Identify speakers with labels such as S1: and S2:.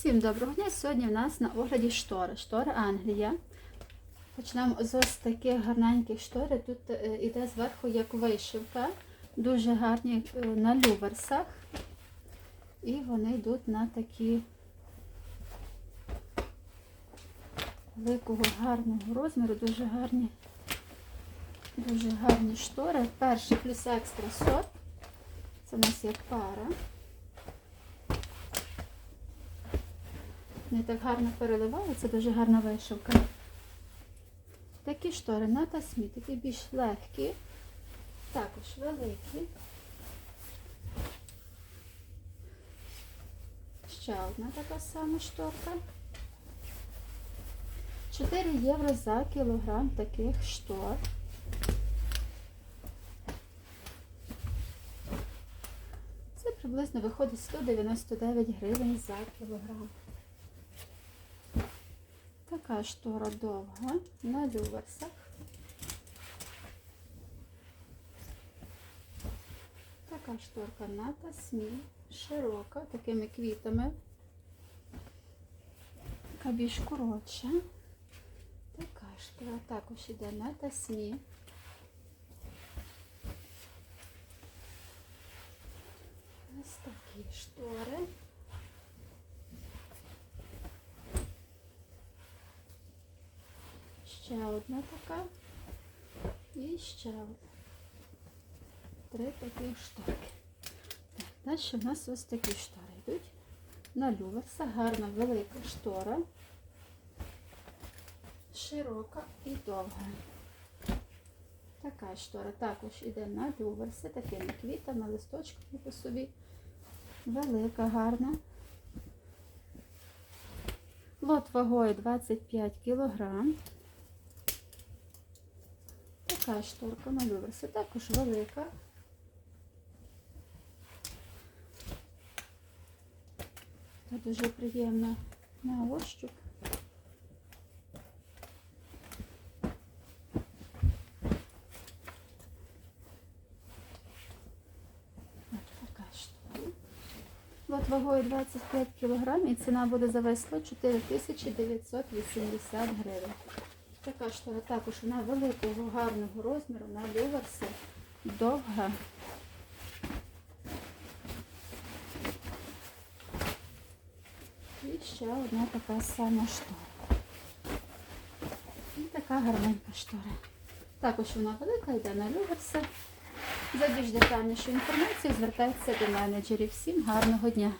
S1: Всім доброго дня! Сьогодні в нас на огляді штори. Штори Англія. Почнемо з ось таких гарненьких штори. Тут е, іде зверху як вишивка. Дуже гарні е, на люверсах. І вони йдуть на такі великого гарного розміру, дуже гарні, дуже гарні штори. Перший плюс екстра сорт. Це у нас як пара. Не так гарно переливаю, це дуже гарна вишивка. Такі штори на тасмі, такі більш легкі, також великі. Ще одна така сама шторка. 4 євро за кілограм таких штор. Це приблизно виходить 199 гривень за кілограм. Така штора довга на люверсах. Така шторка на тасмі, широка, такими квітами. Така більш коротша. Така штора також іде на тасмі. Ось такі штори. Ще одна така. І ще одна. Три такі штуки. Так, далі в нас ось такі штори йдуть. На люверса гарна велика штора. Широка і довга. Така штора також іде на люверси, такими квітами, листочками по собі. Велика, гарна. Лот вагою 25 кілограм. Така шторка люверсі, також велика. Та дуже приємна на ощуп. От вагою 25 кг і ціна буде за весь лот 4980 гривень. Така штора також вона великого гарного розміру, на люверси, довга. І ще одна така сама штора. І така гарненька штора. Також вона велика, йде на люверси. За більш детальнішу інформацію звертайтеся до менеджерів. Всім гарного дня!